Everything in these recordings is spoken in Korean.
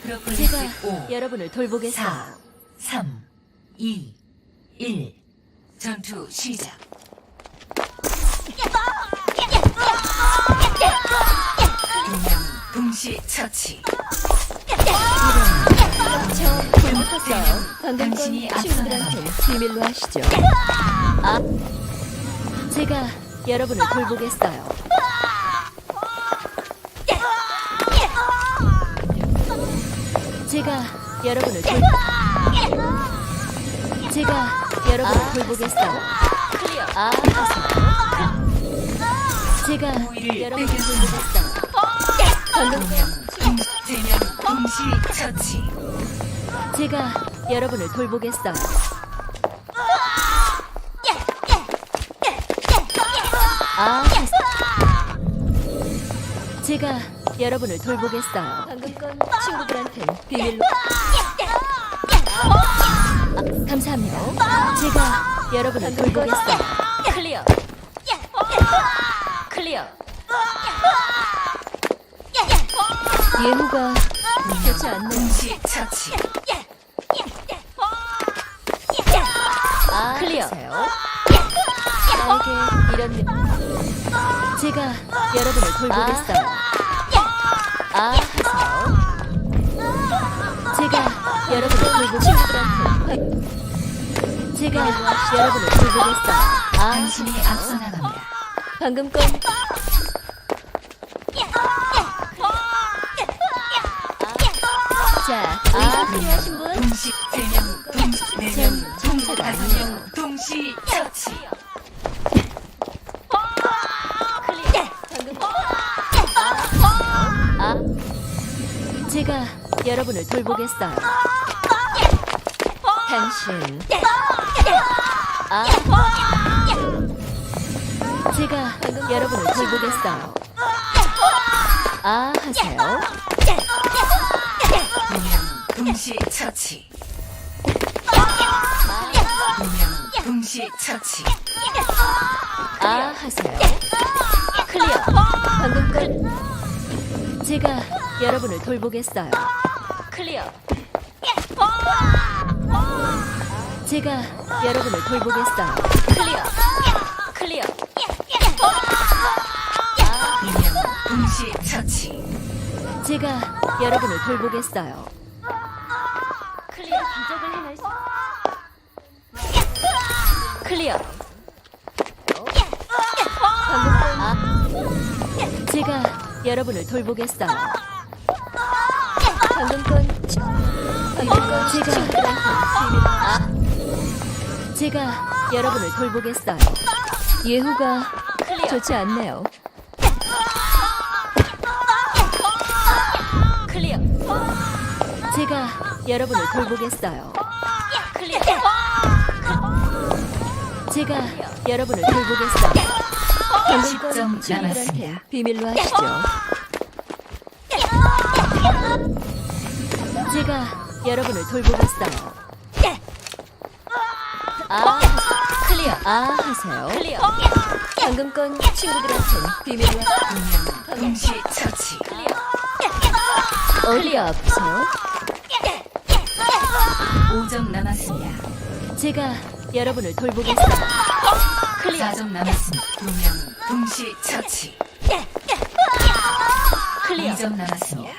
제가 5, 여러분을 돌보겠어요. 4, 3, 2, 1. 전투 시작. 두명 동시 처치. 저 잘못했어요. 방금 건 당신이 친구들한테 비밀로 하시죠. 아, 제가 여러분을 돌보겠어요. 제가 여러분을 돌 제가 여러분을 돌보겠어요. 클리어. 아, 하세요. 제가 우위를 여러분을. 돌보겠어요. 방금 두명 동, 세명 동시 처치. 제가 여러분을 돌보겠어요. 아, 제가 여러분을 돌보겠어요. 방금 건 친구들한테 비밀로. 아, 감사합니다. 제가 여러분을 돌보겠어요. 클리어. 클리어. 예후가 좋지. 동시 처치. 아, 클리어. 나에게 이런 느... 제가 여러분을 돌보겠어요. 아, 하세요. 제가 여러분을 돌보 친구들한테 제가 여러분을 돌보겠어요. 아, 당신이 앞서 나갑니다. 방금 건 자, 아, 필요하신 분? 동시 세명 동시 네명 동시 다섯 명 동시 처 제가 여러분을 돌보겠어요. 당신. 아, 제가 여러분을 돌보겠어요. 아, 하세요. 동시 처치. 동시 처치. 아, 하세요. 클리어. 방금 건 제가 여러분을 돌보겠어요. 클리어. 제가 여러분을 돌보겠어요. 클리어. 클리어. 두명 동시 처치. 제가 여러분을 돌보겠어요. 클리어 기적을 행할 수. 클리어. 방금 아, 제가 여러분을 돌보겠어요. 방금 건 치- 방금 건 제가 아, 제가 여러분을 돌보겠어요. 예후가 좋지 않네요. 클리어. 제가 여러분을 돌보겠어요. 클리어. 제가 여러분을 돌보겠어요. 방금 건 10점 친구들한테 남았습니다. 비밀로 하시죠. 제가 여러분을 돌보겠어요. 아, 클리어. 아, 하세요. 클리어. 방금 건 친구들한테 비밀로 하 두명 동시 처치. 어디가 아프세요? 5점 남았습니다. 제가 여러분을 돌보겠어요. 클리어. 4점 남았습니다. 두명 동시 처치. 클리어. 2점 남았습니다.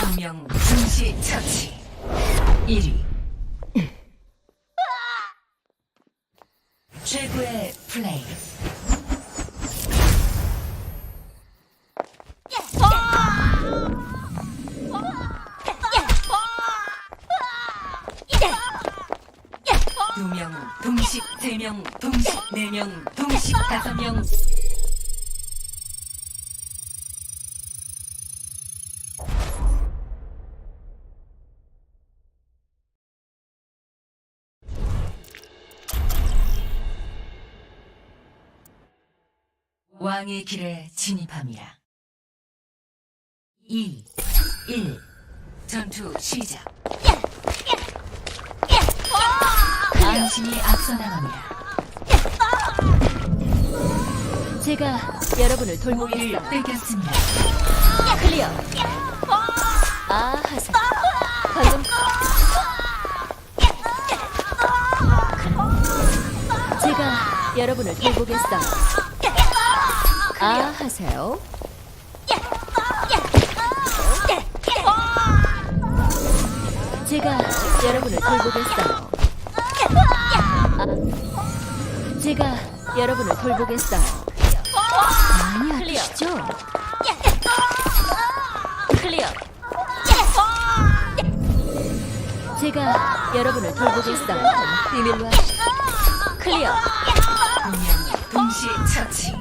두명 동시 처치. 1위. 최고의 플레이. 두명 동시, 세명 동시, 네 명 동시, 다섯 명. 왕의 길에 진입합니다. 2, 1. 전투 시작. 당신이 앞서 나갑니다. 제가 여러분을 돌보겠습니다. 예, 뺏겼습니다. 클리어. 아, 하사. 방금 제가 여러분을 돌보겠어. 아, 하세요. 제가 여러분을 돌보겠어요. 아, 제가 여러분을 돌보겠어요. 많이 아프시죠? 클리어. 제가 여러분을 돌보겠어요. 비밀로 하시죠. 클리어. 동시 처치.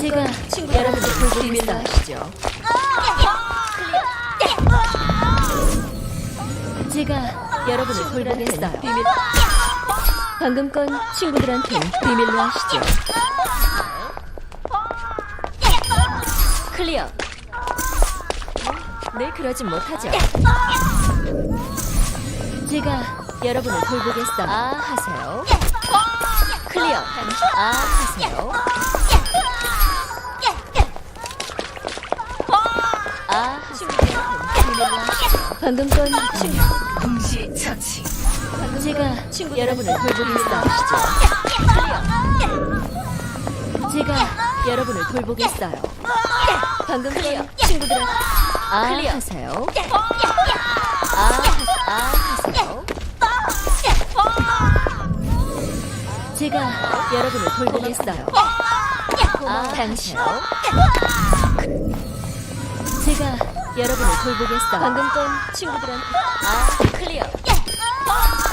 제가 여러분을 돌보겠어요. 하시죠. 제가 여러분을 돌보겠어요. 비밀. 방금 건 친구들한테 비밀로 하시죠. 클리어. 늘 그러진 못하죠. 제가 여러분을 돌보겠어요. 아 하세요. 클리어. 아 하세요. 아 하시죠. 방금 건 동시 처치. 제가 친구 여러분을 돌보겠어요. 하시죠. 클리어. 제가 여러분을 돌보겠어요. 방금 클리어. 친구들은 아 클리어. 하세요. 아, 아 하세요. 제가 여러분을 돌보겠어요. 아 당신. 제가 여러분을 돌보겠어요. 방금 건 친구들한테 아 클리어.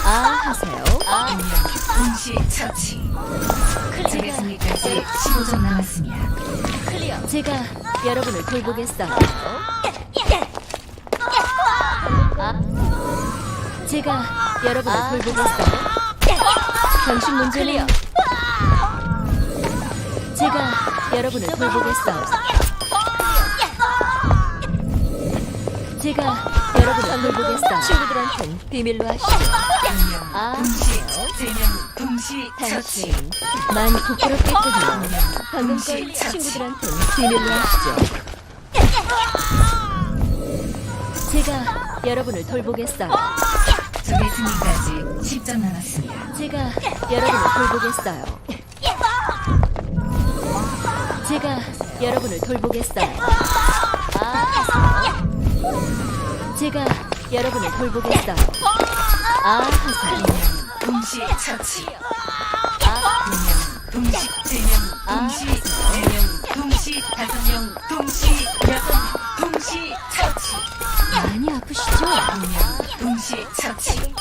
아 하세요. 아 동시 처치. 클리어. 승리까지 15점 남았습니다. 클리어. 제가 여러분을 돌보겠어요. 아, 제가 여러분을 돌보겠어요. 당신 문제는 제가 여러분을 돌보겠어요. 제가 여러분을 돌보겠어요. 친구들한텐 비밀로 하시죠. 두명 아, 동시. 당신 많이 부끄럽겠군요. 방금 처치. 친구들한텐 비밀로 하시죠. 제가 여러분을 돌보겠어요. 적의 승리까지 10점 남았습니다. 제가 여러분을 돌보겠어요. 제가 여러분을 돌보겠어요. 아. 제가 여러분을 돌보겠어요. 아, 동시 처치. 아, 동시 세명 동시 네명 동시 다섯 명 동시 여섯 명 동시 처치. 많이 아프시죠? 두명 동시 처치.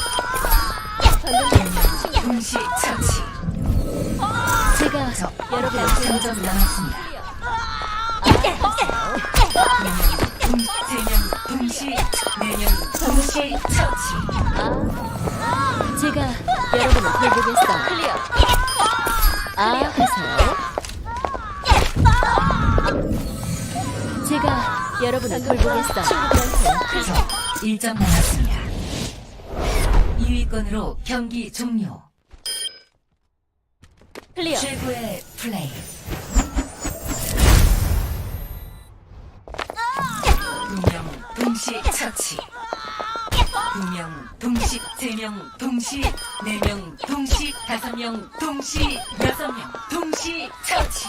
동시 처치. 제가 적 여러분을 3점 돌보겠어요. 남았습니다. 두명 세 아, 제가 여러분을 돌보겠어요. 클리어. 아, 하세요. 제가 여러분을. 친구들한테 적 1점 남았습니다. 2위권으로 경기 종료. 클리어. 최고의 플레이. 동시 처치. 두명 동시 세명 동시 네 명 동시 다섯 명 동시 여섯 명 동시 처치.